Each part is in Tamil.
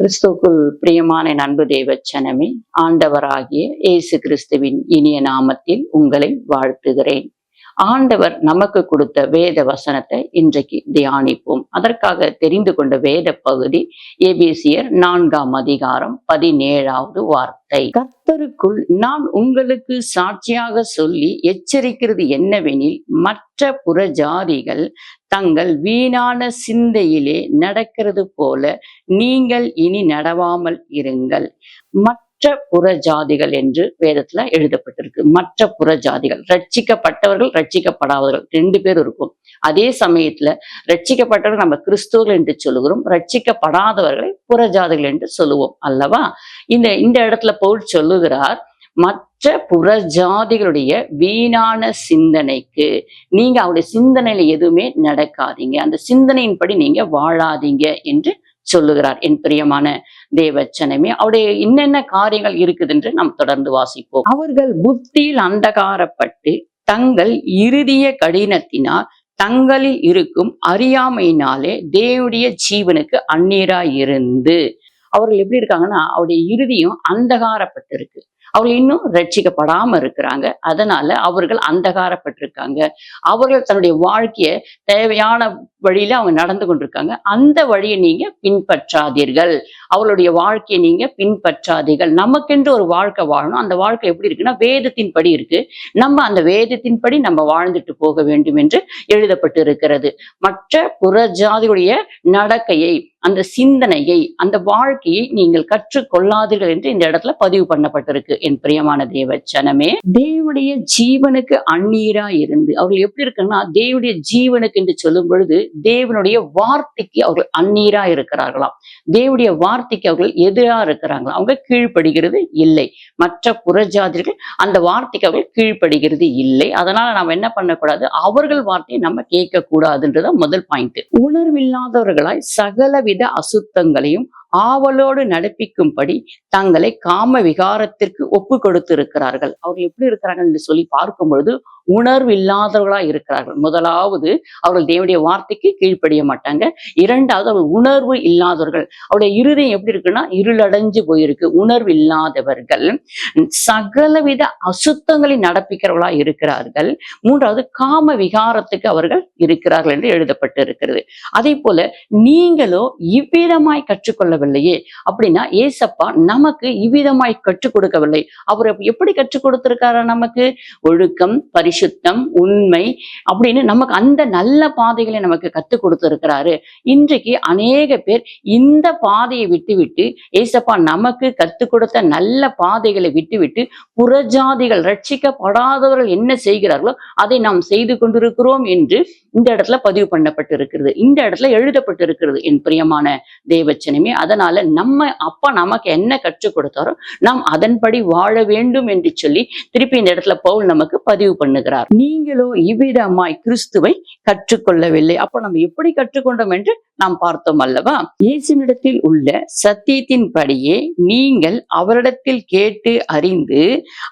கிறிஸ்துக்குள் பிரியமான நண்பு தேவச்சனமே ஆண்டவராகிய இயேசு கிறிஸ்துவின் இனிய நாமத்தில் உங்களை வாழ்த்துகிறேன். ஆண்டவர் நமக்கு கொடுத்த வேத வசனத்தை இன்றைக்கு தியானிப்போம். அதற்காக தெரிந்து கொண்ட வேத பகுதி ஏபிசியர் நான்காம் அதிகாரம் பதினேழாவது வார்த்தை. கர்த்தருக்குள் நான் உங்களுக்கு சாட்சியாக சொல்லி எச்சரிக்கிறது என்னவெனில் மற்ற புற ஜாதிகள் தங்கள் வீணான சிந்தையிலே நடக்கிறது போல நீங்கள் இனி நடவாமல் இருங்கள். மற்ற புற ஜாதிகள் என்று வேதத்துல எழுதப்பட்டிருக்கு. மற்ற புற ஜாதிகள் ரட்சிக்கப்பட்டவர்கள் ரட்சிக்கப்படாதவர்கள் ரெண்டு பேர் இருக்கும். அதே சமயத்துல ரட்சிக்கப்பட்டவர்கள் நம்ம கிறிஸ்துவர்கள் என்று சொல்லுகிறோம் ரட்சிக்கப்படாதவர்களை புறஜாதிகள் என்று சொல்லுவோம் அல்லவா? இந்த இந்த இடத்துல பவுல் சொல்லுகிறார் மற்ற புற ஜாதிகளுடைய வீணான சிந்தனைக்கு நீங்க அவருடைய சிந்தனையில எதுவுமே நடக்காதீங்க. அந்த சிந்தனையின்படி நீங்க வாழாதீங்க என்று சொல்லுகிறார் என் பிரியமான தேவச்சனமே. அவருடைய என்னென்ன காரியங்கள் இருக்குது என்று நாம் தொடர்ந்து வாசிப்போம். அவர்கள் புத்தியில் அந்தகாரப்பட்டு தங்கள் இறுதிய கடினத்தினால் தங்களில் இருக்கும் அறியாமையினாலே தேவடைய ஜீவனுக்கு அந்நீராய் இருந்து அவர்கள் எப்படி இருக்காங்கன்னா அவருடைய இறுதியும் அந்தகாரப்பட்டு இருக்கு அவங்க இன்னும் ரட்சிக்கப்படாம இருக்கிறாங்க. அதனால அவர்கள் அந்தகாரப்பட்டிருக்காங்க. அவர்கள் தன்னுடைய வாழ்க்கைய தேவையான வழியில அவங்க நடந்து கொண்டிருக்காங்க. அந்த வழியை நீங்க பின்பற்றாதீர்கள். அவளுடைய வாழ்க்கையை நீங்க பின்பற்றாதீர்கள். நமக்கென்று ஒரு வாழ்க்கை வாழணும். அந்த வாழ்க்கை எப்படி இருக்குன்னா வேதத்தின் படி இருக்கு. நம்ம அந்த வேதத்தின் படி நம்ம வாழ்ந்துட்டு போக வேண்டும் என்று எழுதப்பட்டு இருக்கிறது மற்ற புறஜாதியுடைய நடக்கையை அந்த சிந்தனையை அந்த வாழ்க்கையை நீங்கள் கற்றுக்கொள்ளாதீர்கள் என்று இந்த இடத்துல பதிவு பண்ணப்பட்டிருக்கு. என் பிரியமான தேவச்சனமே தேவனுடைய ஜீவனுக்கு அந்நீரா இருந்து அவர்கள் எப்படி இருக்குன்னா தேவனுடைய ஜீவனுக்கு என்று சொல்லும் பொழுது தேவனுடைய வார்த்தைக்கு அவர்கள் அந்நீரா இருக்கிறார்களாம். தேவனுடைய வார்த்தைக்கு அவர்கள் எதிரா இருக்கிறாங்களா அவங்க கீழ்ப்படுகிறது இல்லை. மற்ற புறஜாதிகள் அந்த வார்த்தைக்கு அவர்கள் கீழ்ப்படுகிறது இல்லை. அதனால நாம் என்ன பண்ணக்கூடாது? அவர்கள் வார்த்தையை நம்ம கேட்க கூடாதுன்றதான் முதல் பாயிண்ட் உணர்வில்லாதவர்களாய் சகல சகலவித அசுத்தங்களையும் ஆவலோடு நடப்பிக்கும்படி தங்களை காம விகாரத்திற்கு ஒப்பு கொடுத்திருக்கிறார்கள். அவர்கள் எப்படி இருக்கிறார்கள் என்று சொல்லி பார்க்கும் பொழுது உணர்வு இல்லாதவர்களா இருக்கிறார்கள். முதலாவது அவர்கள் தேவனுடைய வார்த்தைக்கு கீழ்ப்படிய மாட்டாங்க. இரண்டாவது அவர்கள் உணர்வு இல்லாதவர்கள். அவருடைய இருதயம் எப்படி இருக்குன்னா இருளடைஞ்சு போயிருக்கு. உணர்வு இல்லாதவர்கள் சகலவித அசுத்தங்களை நடப்பிக்கிறவர்களா இருக்கிறார்கள். மூன்றாவது காம விகாரத்துக்கு அவர்கள் இருக்கிறார்கள் என்று எழுதப்பட்டு இருக்கிறது அதே போல நீங்களோ இவ்விதமாய் கற்றுக்கொள்ள கொடுக்கவில்லையே. அப்படின்னா ஏசப்பா நமக்கு இவ்விதமாய் கற்றுக் கொடுக்கவில்லை அவர் எப்படி கற்றுக் கொடுத்திருக்காரு நமக்கு? ஒழுக்கம் பரிசுத்தம் உண்மை அப்படின்னு நமக்கு அந்த நல்ல பாதைகளை நமக்கு கற்றுக் கொடுத்திருக்கிறாரு இன்றைக்கு அநேக பேர் இந்த பாதையை விட்டுவிட்டு ஏசப்பா நமக்கு கற்றுக் கொடுத்த நல்ல பாதைகளை விட்டுவிட்டு புறஜாதிகள் ரட்சிக்கப்படாதவர்கள் என்ன செய்கிறார்களோ அதை நாம் செய்து கொண்டிருக்கிறோம் என்று இந்த இடத்துல பதிவு பண்ணப்பட்டிருக்கிறது. இந்த இடத்துல எழுதப்பட்டிருக்கிறது. என் பிரியமான தேவச்சனமே அதனால நம்ம அப்பா நமக்கு என்ன கற்றுக் கொடுத்தாரோ நாம் அதன்படி வாழ வேண்டும் என்று சொல்லி திருப்பி இந்த இடத்துல பவுல் நமக்கு பதிவு பண்ணுகிறார். நீங்களோ இவ்விதமாய் கிறிஸ்துவை கற்றுக்கொள்ளவில்லை. அப்போ நம்ம எப்படி கற்றுக்கொண்டோம் என்று நாம் பார்த்தோம் அல்லவா? இயேசுனிடத்தில் உள்ள சத்தியத்தின் படியே நீங்கள் அவரிடத்தில் கேட்டு அறிந்து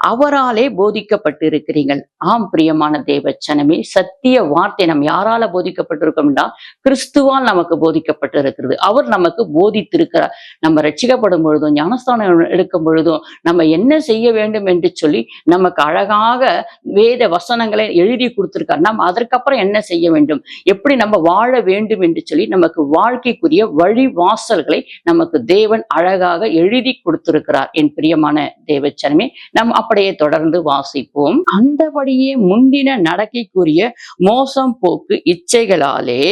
அவராலே போதிக்கப்பட்டிருக்கிறீர்கள். ஆம் பிரியமான தேவச்சனமே சத்திய வார்த்தை நம் யாரால போதிக்கப்பட்டிருக்கோம்னா கிறிஸ்துவால் நமக்கு போதிக்கப்பட்டிருக்கிறது. அவர் நமக்கு போதித்திருக்கிறார். நம்ம ரட்சிக்கப்படும் பொழுதும் ஞானஸ்தானம் எடுக்கும் பொழுதும் நம்ம என்ன செய்ய வேண்டும் என்று சொல்லி நமக்கு அழகாக வேத வசனங்களை எழுதி கொடுத்திருக்கார். நம்ம அதற்கப்புறம் என்ன செய்ய வேண்டும்? எப்படி நம்ம வாழ வேண்டும் என்று சொல்லி நமக்கு வாழ்க்கைக்குரிய வழி வாசல்களை நமக்கு தேவன் அழகாக எழுதி கொடுத்திருக்கிறார். என் பிரியமான தேவச்சனமே நாம் அப்படியே தொடர்ந்து வாசிப்போம். அந்தபடியே முந்தின நடக்கைக்குரிய மோசம் போக்கு இச்சைகளாலே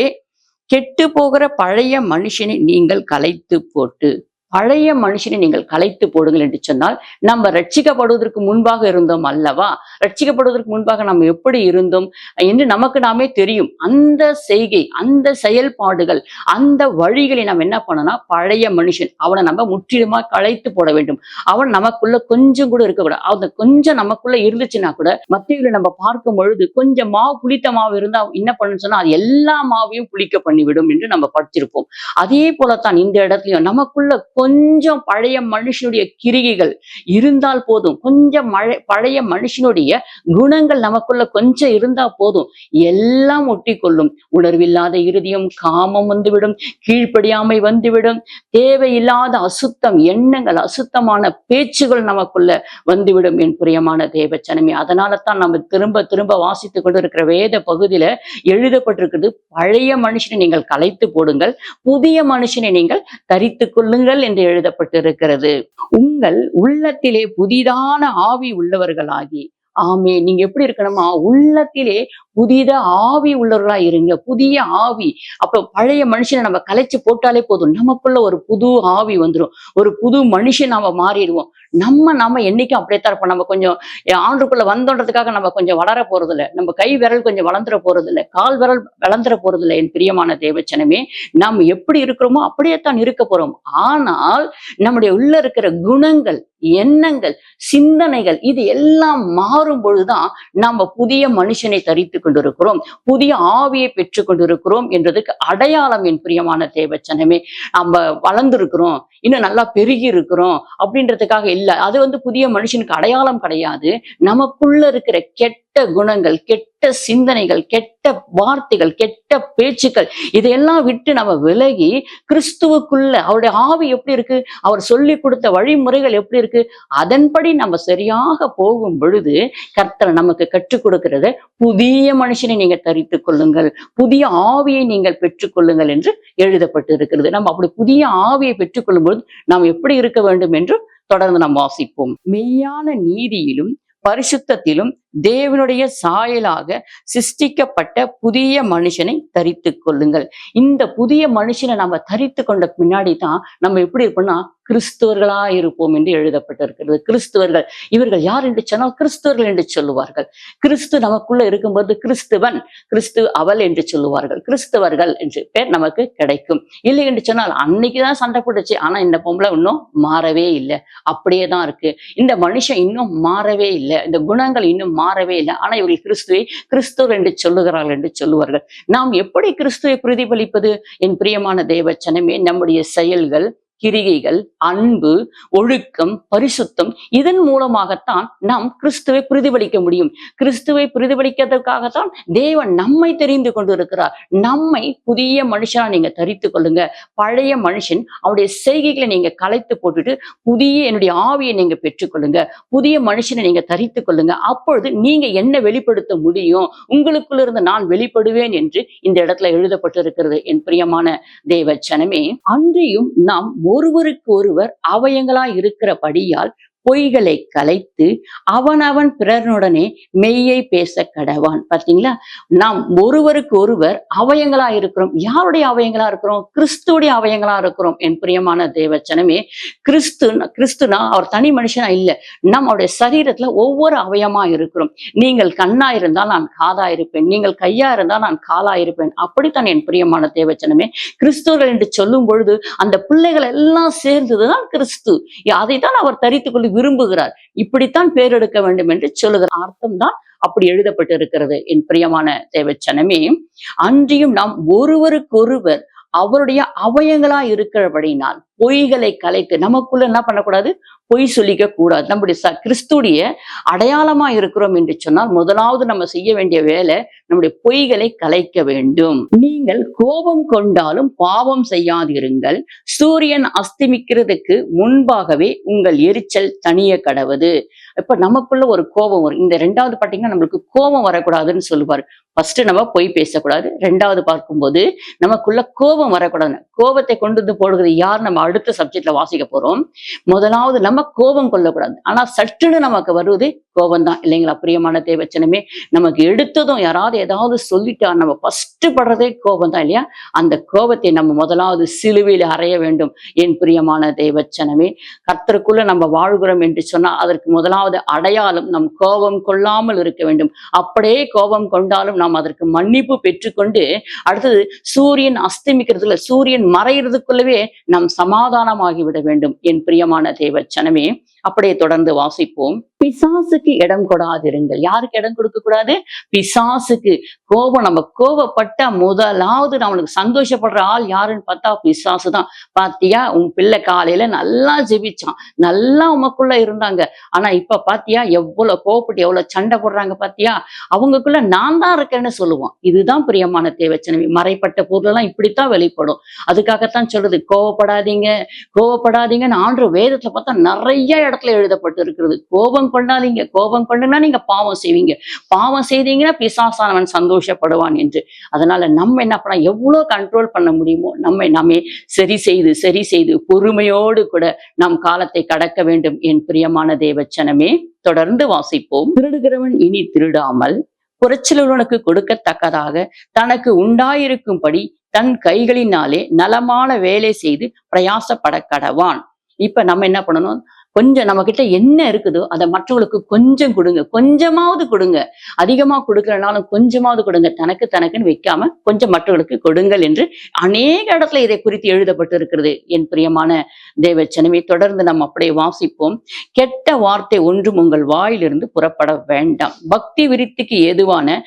கெட்டு போகிற பழைய மனுஷனை நீங்கள் கலைத்து போட்டு பழைய மனுஷனை நீங்கள் கலைத்து போடுங்கள் என்று சொன்னால் நம்ம ரட்சிக்கப்படுவதற்கு முன்பாக இருந்தோம் அல்லவா? ரட்சிக்கப்படுவதற்கு முன்பாக நாம் எப்படி இருந்தோம் என்று நமக்கு நாமே தெரியும். அந்த செய்கை அந்த செயல்பாடுகள் அந்த வழிகளை நாம் என்ன பண்ணோம்னா பழைய மனுஷன் அவனை நம்ம முற்றிலுமா கலைத்து போட வேண்டும். அவன் நமக்குள்ள கொஞ்சம் கூட இருக்கக்கூடாது அவன் கொஞ்சம் நமக்குள்ள இருந்துச்சுன்னா கூட மத்தியில நம்ம பார்க்கும் பொழுது கொஞ்சம் மாவு புளித்த மாவு இருந்தா என்ன பண்ணு சொன்னா அது எல்லா மாவையும் புளிக்க பண்ணிவிடும் என்று நம்ம படிச்சிருப்போம். அதே போலத்தான் இந்த இடத்துலயும் நமக்குள்ள கொஞ்சம் பழைய மனுஷனுடைய கிரிகைகள் இருந்தால் போதும். கொஞ்சம் மழை பழைய மனுஷனுடைய குணங்கள் நமக்குள்ள கொஞ்சம் இருந்தா போதும். எல்லாம் ஒட்டி கொள்ளும் உணர்வில்லாத இறுதியும் காமம் வந்துவிடும். கீழ்ப்படியாமை வந்துவிடும். தேவையில்லாத அசுத்தம் எண்ணங்கள் அசுத்தமான பேச்சுகள் நமக்குள்ள வந்துவிடும் என் பிரியமான தேவச்சனமே. அதனால தான் நம்ம திரும்ப திரும்ப வாசித்துக் கொண்டிருக்கிற வேத பகுதியில எழுதப்பட்டிருக்கிறது பழைய மனுஷனை நீங்கள் கலைத்து போடுங்கள் புதிய மனுஷனை நீங்கள் தரித்துக் கொள்ளுங்கள் என்று எழுதப்பட்டிருக்கிறது. உங்கள் உள்ளத்திலே புதிதான ஆவி உள்ளவர்களாகி ஆமே நீங்க எப்படி இருக்கணுமா? உள்ளத்திலே புதித ஆவி உள்ளவர்களா இருங்க. புதிய ஆவி. அப்ப பழைய மனுஷனை நம்ம கலைச்சு போட்டாலே போதும். நமக்குள்ள ஒரு புது ஆவி வந்துடும் ஒரு புது மனுஷன் நாம மாறிடுவோம். நம்ம நாம என்னைக்கும் அப்படியே தான் இருப்போம். நம்ம கொஞ்சம் ஆண்டுக்குள்ள வந்தோன்றதுக்காக நம்ம கொஞ்சம் வளர போறது இல்லை நம்ம கை விரல் கொஞ்சம் வளர்ந்துட போறது இல்லை கால் விரல் வளர்ந்துட போறது இல்லை என் பிரியமான தேவச்சனமே. நாம் எப்படி இருக்கிறோமோ அப்படியே தான் இருக்க போறோம். ஆனால் நம்முடைய உள்ள இருக்கிற குணங்கள் எண்ணங்கள் சிந்தனைகள் இது எல்லாம் மாறும் பொழுதுதான் நம்ம புதிய மனுஷனை தரித்து கொண்டிருக்கிறோம். புதிய ஆவியை பெற்று கொண்டிருக்கிறோம் என்றதுக்கு அடையாளம் என் பிரியமான தேவச்சனமே. நம்ம வளர்ந்துருக்கிறோம் இன்னும் நல்லா பெருகி இருக்கிறோம் அப்படின்றதுக்காக இல்லை. அது வந்து புதிய மனுஷனுக்கு அடையாளம் கிடையாது. நமக்குள்ள இருக்கிற கெட்ட கெட்ட குணங்கள் கெட்ட சிந்தனைகள் கெட்ட வார்த்தைகள் கெட்ட பேச்சுக்கள் இதையெல்லாம் விட்டு நம்ம விலகி கிறிஸ்துவுக்குள்ள அவருடைய ஆவி எப்படி இருக்கு? அவர் சொல்லி கொடுத்த வழிமுறைகள் எப்படி இருக்கு? அதன்படி நம்ம சரியாக போகும் பொழுது கர்த்தர் நமக்கு கற்றுக் கொடுக்கிறத புதிய மனுஷனை நீங்க தரித்துக் கொள்ளுங்கள். புதிய ஆவியை நீங்கள் பெற்றுக்கொள்ளுங்கள் என்று எழுதப்பட்டு இருக்கிறது நம்ம அப்படி புதிய ஆவியை பெற்றுக்கொள்ளும் பொழுது நாம் எப்படி இருக்க வேண்டும் என்று தொடர்ந்து நாம் வாசிப்போம். மெய்யான நீதியிலும் பரிசுத்தத்திலும் தேவனுடைய சாயலாக சிருஷ்டிக்கப்பட்ட புதிய மனுஷனை தரித்து கொள்ளுங்கள். இந்த புதிய மனுஷனை நம்ம தரித்து கொண்ட பின்னாடி தான் நம்ம எப்படி இருப்போம்னா கிறிஸ்துவர்களா இருப்போம் என்று எழுதப்பட்டிருக்கிறது. கிறிஸ்துவர்கள் இவர்கள் யார் என்று சொன்னால் கிறிஸ்துவர்கள் என்று சொல்லுவார்கள். கிறிஸ்து நமக்குள்ள இருக்கும்போது கிறிஸ்துவன் கிறிஸ்து அவள் என்று சொல்லுவார்கள். கிறிஸ்துவர்கள் என்று பேர் நமக்கு கிடைக்கும். இல்லை என்று சொன்னால் அன்னைக்குதான் சண்டை போட்டுச்சு ஆனா இந்த பொம்பளை இன்னும் மாறவே இல்லை. அப்படியே தான் இருக்கு. இந்த மனுஷன் இன்னும் மாறவே இல்லை. இந்த குணங்கள் இன்னும் மாறவே இல்லை. ஆனால் இவர்கள் கிறிஸ்துவை கிறிஸ்துவர் என்று சொல்லுகிறார்கள் என்று சொல்லுவார்கள். நாம் எப்படி கிறிஸ்துவை பிரதிபலிப்பது? என் பிரியமான தேவச்சனமே நம்முடைய செயல்கள் கிரிகைகள் அன்பு ஒழுக்கம் பரிசுத்தம் இதன் மூலமாகத்தான் நாம் கிறிஸ்துவை பிரதிபலிக்க முடியும். கிறிஸ்துவை பிரதிபலிக்கிறதுக்காகத்தான் தேவன் நம்மை தெரிந்து கொண்டிருக்கிறார். நம்மை புதிய மனுஷனா நீங்க தரித்து கொள்ளுங்க. பழைய மனுஷன் அவருடைய செய்கைகளை நீங்க கலைத்து போட்டுட்டு புதிய என்னுடைய ஆவியை நீங்க பெற்றுக்கொள்ளுங்க புதிய மனுஷனை நீங்க தரித்து கொள்ளுங்க. அப்பொழுது நீங்க என்ன வெளிப்படுத்த முடியும்? உங்களுக்குள்ள இருந்து நான் வெளிப்படுவேன் என்று இந்த இடத்துல எழுதப்பட்டிருக்கிறது. என் பிரியமான தேவச்சனமே அன்றையும் நாம் ஒருவருக்கு ஒருவர் அவயங்களா இருக்கிறபடியால் பொய்களை கலைத்து அவனவன் பிறனுடனே மெய்யை பேச கடவான். பார்த்தீங்களா நாம் ஒருவருக்கு ஒருவர் அவயங்களா இருக்கிறோம். யாருடைய அவயங்களா இருக்கிறோம்? கிறிஸ்துடைய அவயங்களா இருக்கிறோம். என் பிரியமான தேவச்சனமே கிறிஸ்து கிறிஸ்துனா அவர் தனி மனுஷனா இல்லை. நம்ம அவருடைய சரீரத்துல ஒவ்வொரு அவயமா இருக்கிறோம். நீங்கள் கண்ணா இருந்தால் நான் காதா இருப்பேன். நீங்கள் கையா இருந்தால் நான் காலா இருப்பேன். அப்படித்தான் என் பிரியமான தேவச்சனமே கிறிஸ்துவர்கள் என்று சொல்லும் பொழுது அந்த பிள்ளைகள் எல்லாம் சேர்ந்ததுதான் கிறிஸ்து. அதைத்தான் அவர் தரித்துக் கொண்டு விரும்புகிறார். இப்படித்தான் பேர் எடுக்க வேண்டும் என்று சொல்லுகிற அர்த்தம் தான் அப்படி எழுதப்பட்டு இருக்கிறது என் பிரியமான தேவச்சனமே. அன்றியும் நாம் ஒருவருக்கொருவர் அவருடைய அவயங்களா இருக்கிறபடினால் பொய்களை கலைத்து நமக்குள்ள என்ன பண்ணக்கூடாது? பொய் சொல்லிக்க கூடாது. நம்முடைய ச கிறிஸ்துடைய அடையாளமா இருக்கிறோம் என்று சொன்னால் முதலாவது நம்ம செய்ய வேண்டிய வேலை நம்முடைய பொய்களை கலைக்க வேண்டும். நீங்கள் கோபம் கொண்டாலும் பாவம் செய்யாதிருங்கள். சூரியன் அஸ்தமிக்கிறதுக்கு முன்பாகவே உங்கள் எரிச்சல் தனிய கடவுது. இப்ப நமக்குள்ள ஒரு கோபம் வரும். இந்த ரெண்டாவது பாத்தீங்கன்னா நம்மளுக்கு கோபம் வரக்கூடாதுன்னு சொல்லுவார். ஃபர்ஸ்ட் நம்ம பொய் பேசக்கூடாது. ரெண்டாவது பார்க்கும்போது நமக்குள்ள கோபம் வரக்கூடாது கோபத்தை கொண்டு வந்து போடுகிறது யார் நம்ம அடுத்த சப்ஜெக்ட்ல வாசிக்க போறோம்? முதலாவது நம்ம கோபம் கொள்ளக்கூடாது. ஆனா சட்டுன்னு நமக்கு வருவது கோபம் தான். இல்லைங்களா? பிரியமான தேவச்சனமே நமக்கு எடுத்ததும் யாராவது ஏதாவது சொல்லிட்டா நம்ம ஃபர்ஸ்ட் படுறதே கோபம் தான் இல்லையா? அந்த கோபத்தை நம்ம முதலாவது சிலுவையில் அறைய வேண்டும் என் பிரியமான தேவச்சனமே. கர்த்தருக்குள்ள நம்ம வாழ்கிறோம் என்று சொன்னா அதற்கு முதலாவது அடையாளம் நம் கோபம் கொள்ளாமல் இருக்க வேண்டும். அப்படியே கோபம் கொண்டாலும் நாம் அதற்கு மன்னிப்பு பெற்றுக்கொண்டு அடுத்தது சூரியன் அஸ்தமிக்கிறதுல சூரியன் மறைகிறதுக்குள்ளவே நாம் சமாதானமாகி விட வேண்டும் என் பிரியமான தேவச்சனமே. அப்படியே தொடர்ந்து வாசிப்போம். பிசாசுக்கு இடம் கொடாதிருங்கள். யாருக்கு இடம் கொடுக்க கூடாது? பிசாசுக்கு. கோபம் நம்ம கோபப்பட்ட முதலாவது நம்மளுக்கு சந்தோஷப்படுற ஆள் யாருன்னு பார்த்தா பிசாசு தான் பாத்தியா? உன் பிள்ளை காலையில நல்லா ஜெபிச்சான். நல்லா உமக்குள்ள இருந்தாங்க. ஆனா இப்ப பாத்தியா? எவ்வளவு கோபப்பட்டு எவ்வளவு சண்டை போடுறாங்க பாத்தியா? அவங்களுக்குள்ள நான் தான் இருக்கேன்னு சொல்லுவோம் இதுதான் பிரியமான தேவச்சனவி மறைப்பட்ட பொருளெல்லாம் இப்படித்தான் வெளிப்படும். அதுக்காகத்தான் சொல்றது கோவப்படாதீங்க கோவப்படாதீங்கன்னு ஆண்டு வேதத்துல பார்த்தா நிறைய இடத்துல எழுதப்பட்டு இருக்கிறது கோபம் கொண்டாதீங்க கோபம் கொண்டுனா நீங்க பாவம் செய்வீங்க. பாவம் செய்தீங்கன்னா பிசாசானவன் சந்தோஷப்படுவான் என்று. அதனால நம்ம என்ன பண்ணலாம் எவ்வளவு கண்ட்ரோல் பண்ண முடியுமோ நம்மை நாமே சரி செய்து சரி செய்து பொறுமையோடு கூட நம் காலத்தை கடக்க வேண்டும் என் பிரியமான தேவச்சனமே. தொடர்ந்து வாசிப்போம். திருடுகிறவன் இனி திருடாமல் புறச்சிலுவனுக்கு கொடுக்கத்தக்கதாக தனக்கு உண்டாயிருக்கும்படி தன் கைகளினாலே நலமான வேலை செய்து பிரயாசப்பட கடவான் இப்ப நம்ம என்ன பண்ணணும்? கொஞ்சம் நம்ம கிட்ட என்ன இருக்குதோ அதை மற்றவங்களுக்கு கொஞ்சம் கொடுங்க. கொஞ்சமாவது கொடுங்க. அதிகமா கொடுக்கறனாலும் கொஞ்சமாவது கொடுங்க. தனக்கு தனக்குன்னு வைக்காம கொஞ்சம் மற்றவர்களுக்கு கொடுங்கள் என்று அநேக இடத்துல இதை குறித்து எழுதப்பட்டு இருக்கிறது என் பிரியமான தேவச்சனமே தொடர்ந்து நம்ம அப்படியே வாசிப்போம். கெட்ட வார்த்தை ஒன்றும் உங்கள் வாயிலிருந்து புறப்பட வேண்டாம். பக்தி விருத்திக்கு ஏதுவான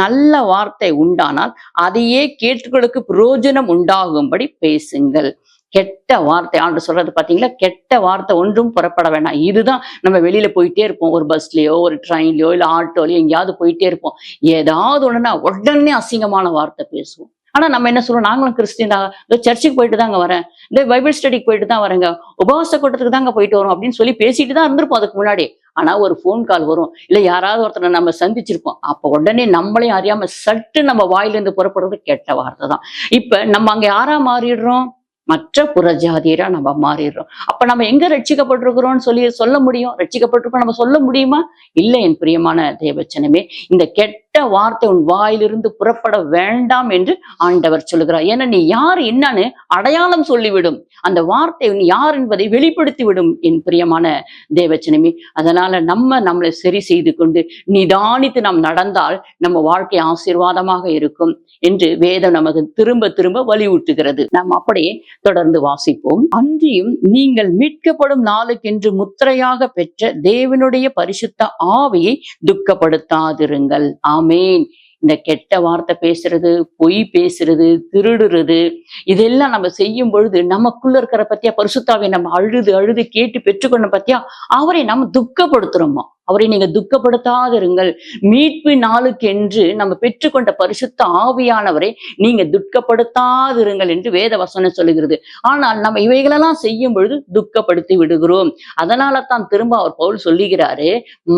நல்ல வார்த்தை உண்டானால் அதையே கேட்டுகளுக்கு பிரயோஜனம் உண்டாகும்படி பேசுங்கள். கெட்ட வார்த்தை ஆண்டு சொல்றது பாத்தீங்களா? கெட்ட வார்த்தை ஒன்றும் புறப்பட வேண்டாம் இதுதான் நம்ம வெளியில போயிட்டே இருப்போம். ஒரு பஸ்லயோ ஒரு ட்ரெயின்லயோ இல்ல ஆட்டோலயோ எங்கேயாவது போயிட்டே இருப்போம். ஏதாவது ஒண்ணுன்னா உடனே அசிங்கமான வார்த்தை பேசுவோம். ஆனா நம்ம என்ன சொல்லுவோம் நாங்களும் கிறிஸ்டின் தான். இந்த சர்ச்சுக்கு போயிட்டு தாங்க வரேன். இந்த பைபிள் ஸ்டடிக்கு போயிட்டு தான் வரேங்க. உபவாச கூட்டத்துக்கு தாங்க போயிட்டு வரோம் அப்படின்னு சொல்லி பேசிட்டு தான் இருந்திருப்போம் அதுக்கு முன்னாடி. ஆனா ஒரு ஃபோன் கால் வரும். இல்ல யாராவது ஒருத்தரை நம்ம சந்திச்சிருப்போம். அப்ப உடனே நம்மளையும் அறியாம சட்டு நம்ம வாயிலிருந்து புறப்படுறது கெட்ட வார்த்தை தான். இப்ப நம்ம அங்க யாரா மாறிடுறோம்? மற்ற புறஜாதியரா நம்ம மாறிடுறோம். அப்ப நம்ம எங்க ரட்சிக்கப்பட்டிருக்கிறோம்னு சொல்லி சொல்ல முடியும்? ரட்சிக்கப்பட்டிருக்கோம் நம்ம சொல்ல முடியுமா? இல்லை என் பிரியமான தேவச்சனமே. இந்த கெட்ட வார்த்தை உன் வாயிலிருந்து புறப்பட வேண்டாம் என்று ஆண்டவர் சொல்லுகிறார். ஏன்னா நீ யார் என்னன்னு அடையாளம் சொல்லிவிடும். அந்த வார்த்தை நீ யார் என்பதை வெளிப்படுத்தி விடும் என் பிரியமான தேவச்சனமே. அதனால நம்ம நம்மளை சரி செய்து கொண்டு நிதானித்து நாம் நடந்தால் நம்ம வாழ்க்கை ஆசீர்வாதமாக இருக்கும் என்று வேதம் நமக்கு திரும்ப திரும்ப வலியூட்டுகிறது நாம் அப்படியே தொடர்ந்து வாசிப்போம். அன்றியும் நீங்கள் மீட்கப்படும் நாளுக்கென்று முத்திரையாக பெற்ற தேவனுடைய பரிசுத்த ஆவியை துக்கப்படுத்தாதிருங்கள். ஆமேன். இந்த கெட்ட வார்த்தை பேசுறது பொய் பேசுறது திருடுறது இதெல்லாம் நம்ம செய்யும் பொழுது நமக்குள்ள இருக்கிற பத்தியா பரிசுத்தாவை நம்ம அழுது அழுது கேட்டு பெற்றுக்கொண்ட பத்தியா அவரை நம்ம துக்கப்படுத்துறோமா? அவரை நீங்க துக்கப்படுத்தாதிருங்கள். மீட்பு நாளுக்கு என்று நம்ம பெற்றுக்கொண்ட பரிசுத்த ஆவியானவரை நீங்க துக்கப்படுத்தாதிருங்கள் என்று வேத வசனம் சொல்லுகிறது. ஆனால் நம்ம இவைகளெல்லாம் செய்யும் பொழுது துக்கப்படுத்தி விடுகிறோம். அதனால தான் திரும்ப அவர் பவுல் சொல்லுகிறாரு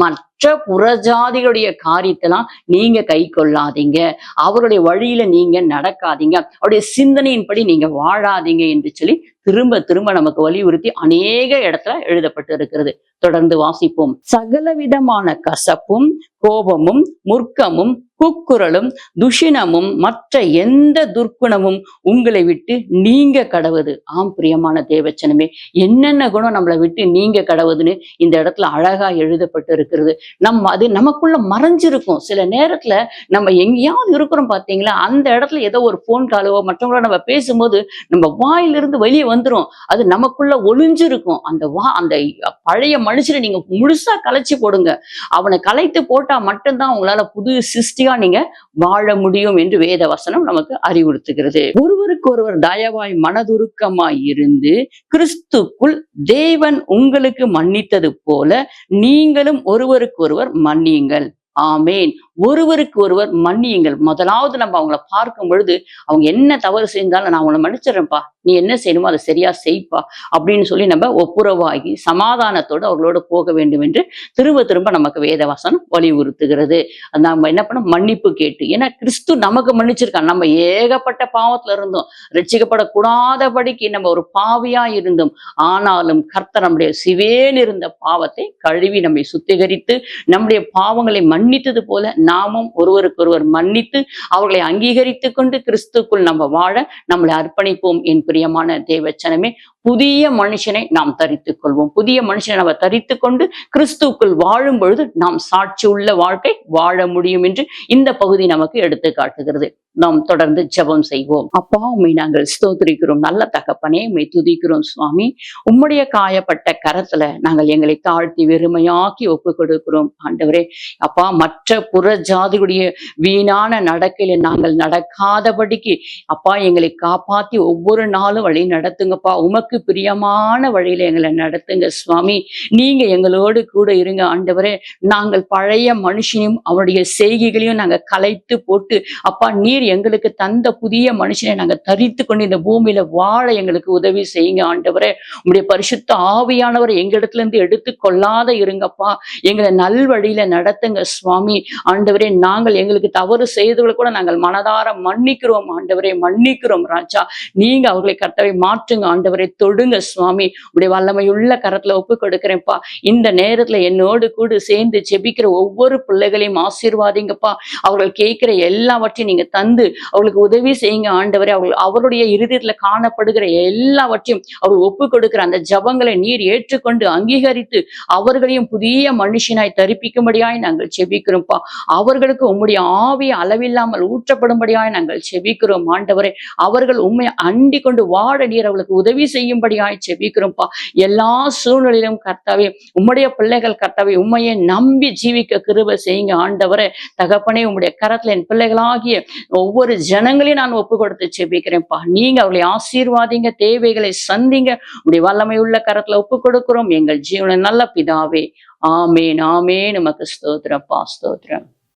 மற்ற புறஜாதிகளுடைய காரியத்தெல்லாம் நீங்க கை கொள்ளாதீங்க. அவருடைய வழியில நீங்க நடக்காதீங்க. அவருடைய சிந்தனையின்படி நீங்க வாழாதீங்க என்று சொல்லி திரும்ப திரும்ப நமக்கு வலியுறுத்தி அநேக இடத்துல எழுதப்பட்டு இருக்கிறது தொடர்ந்து வாசிப்போம். சகலவிதமான கசப்பும் கோபமும் முர்க்கமும் குக்குரலும் துஷினமும் மற்ற எந்த துர்க்குணமும் உங்களை விட்டு நீங்க கடவுது. ஆம் பிரியமான தேவச்சனமே என்னென்ன குணம் நம்மளை விட்டு நீங்க கடவுதுன்னு இந்த இடத்துல அழகா எழுதப்பட்டு இருக்கிறது. நம்ம அது நமக்குள்ள மறைஞ்சிருக்கும். சில நேரத்துல நம்ம எங்கேயாவது இருக்கிறோம் பாத்தீங்களா அந்த இடத்துல ஏதோ ஒரு ஃபோன் காலவோ மற்றவங்களோ நம்ம பேசும்போது நம்ம வாயிலிருந்து வெளியே வந்துரும். அது நமக்குள்ள ஒளிஞ்சிருக்கும். அந்த வா அந்த பழைய மனுஷனை நீங்க முழுசா கலைச்சு போடுங்க. அவனை கலைத்து போட்டா மட்டும்தான் உங்களால புது சிருஷ்டியா நீங்க வாழ முடியும் என்று வேத வசனம் நமக்கு அறிவுறுத்துகிறது. ஒருவருக்கு ஒருவர் தயவாய் மனதுருக்கமாய் இருந்து கிறிஸ்துக்குள் தேவன் உங்களுக்கு மன்னித்தது போல நீங்களும் ஒருவருக்கொருவர் மன்னியுங்கள். ஆமேன். ஒருவருக்கு ஒருவர் மன்னியுங்கள். முதலாவது நம்ம அவங்கள பார்க்கும் பொழுது அவங்க என்ன தவறு செஞ்சாலும் நான் அவங்கள மன்னிச்சிடுறேன்ப்பா. நீ என்ன செய்யணுமோ அதை சரியா செய்ப்பா. அப்படின்னு சொல்லி நம்ம ஒப்புரவாகி சமாதானத்தோடு அவர்களோடு போக வேண்டும் என்று திரும்ப திரும்ப நமக்கு வேதவசனம் வலியுறுத்துகிறது. நம்ம என்ன பண்ணோம் மன்னிப்பு கேட்டு. ஏன்னா கிறிஸ்து நமக்கு மன்னிச்சிருக்கான் நம்ம ஏகப்பட்ட பாவத்துல இருந்தோம். ரட்சிக்கப்படக்கூடாதபடிக்கு நம்ம ஒரு பாவியா இருந்தோம். ஆனாலும் கர்த்தர் நம்முடைய சிவேன் இருந்த பாவத்தை கழுவி நம்மை சுத்திகரித்து நம்முடைய பாவங்களை மன்னித்தது போல நாமும் ஒருவருக்கொருவர் மன்னித்து அவர்களை அங்கீகரித்து கொண்டு கிறிஸ்துக்குள் நம்ம வாழ நம்மளை அர்ப்பணிப்போம் என் பிரியமான தேவச்சனமே. புதிய மனுஷனை நாம் தரித்துக் கொள்வோம். புதிய மனுஷனை நம்ம தரித்து கொண்டு கிறிஸ்துவுக்குள் வாழும் பொழுது நாம் சாட்சி உள்ள வாழ்க்கை வாழ முடியும் என்று இந்த பகுதி நமக்கு எடுத்து காட்டுகிறது. நாம் தொடர்ந்து ஜெபம் செய்வோம். அப்பா உண்மை நாங்கள் ஸ்தோத்திரிக்கிறோம். நல்ல தகப்பனே உண்மை துதிக்கிறோம் சுவாமி. உம்முடைய காயப்பட்ட கரத்துல நாங்கள் எங்களை தாழ்த்தி வெறுமையாக்கி ஒப்பு கொடுக்கிறோம் ஆண்டவரே அப்பா மற்ற புற ஜாதிகளுடைய வீணான நடக்கையில நாங்கள் நடக்காதபடிக்கு அப்பா எங்களை காப்பாத்தி ஒவ்வொரு நாளும் வழி நடத்துங்கப்பா. உமக்கு உமக்கு பிரியமான வழியில எங்களை நடத்துங்க சுவாமி. நீங்க எங்களோடு கூட இருங்க ஆண்டவரே. நாங்கள் பழைய மனுஷனையும் அவருடைய செய்கைகளையும் நாங்க கலைத்து போட்டு அப்பா நீர் எங்களுக்கு தந்த புதிய மனுஷனை நாங்க தரித்து கொண்டு இந்த பூமியில வாழ எங்களுக்கு உதவி செய்யுங்க ஆண்டவரே. உங்களுடைய பரிசுத்த ஆவியானவரை எங்களிடத்துல இருந்து எடுத்து கொள்ளாத இருங்கப்பா. எங்களை நல்வழியில நடத்துங்க சுவாமி. ஆண்டவரே நாங்கள் எங்களுக்கு தவறு செய்தவர்களை கூட நாங்கள் மனதார மன்னிக்கிறோம் ஆண்டவரே. மன்னிக்கிறோம் ராஜா. நீங்க அவர்களை கர்த்தவை மாற்றுங்க ஆண்டவரை. தொடுங்க சுவாமி. உடைய வல்லமையுள்ள கரத்துல ஒப்பு கொடுக்குறேன்ப்பா. இந்த நேரத்துல என்னோடு கூட சேர்ந்து ஜெபிக்கிற ஒவ்வொரு பிள்ளைகளையும் ஆசீர்வாதிங்கப்பா. அவர்கள் கேட்கிற எல்லாவற்றையும் நீங்க தந்து அவர்களுக்கு உதவி செய்யுங்க ஆண்டவரே. அவர்கள் அவருடைய இருதயத்துல காணப்படுகிற எல்லாவற்றையும் அவர்கள் ஒப்பு கொடுக்கிற அந்த ஜபங்களை நீர் ஏற்றுக்கொண்டு அங்கீகரித்து அவர்களையும் புதிய மனுஷனாய் தரிப்பிக்கும்படியாய் நாங்கள் செபிக்கிறோம்ப்பா அவர்களுக்கு உம்முடைய ஆவி அளவில்லாமல் ஊற்றப்படும்படியாய் நாங்கள் செபிக்கிறோம் ஆண்டவரே. அவர்கள் உண்மை அண்டி கொண்டு வாழ நீர் அவர்களுக்கு உதவி செய்யும் முடியும்படியாய் செபிக்கிறோம்ப்பா எல்லா சூழ்நிலையிலும் கர்த்தாவே உம்முடைய பிள்ளைகள் கர்த்தாவே உண்மையை நம்பி ஜீவிக்க கிருபை செய்யுங்க ஆண்டவரே. தகப்பனே உம்முடைய கரத்துல என் பிள்ளைகளாகிய ஒவ்வொரு ஜனங்களையும் நான் ஒப்பு கொடுத்து செபிக்கிறேன்ப்பா நீங்க அவர்களை ஆசீர்வாதிங்க தேவைகளை சந்திங்க. உடைய வல்லமை உள்ள கரத்துல ஒப்பு கொடுக்கிறோம் எங்கள் ஜீவன நல்ல பிதாவே. ஆமேன் ஆமேன். நமக்கு ஸ்தோத்திரப்பா ஸ்தோத்திரம்.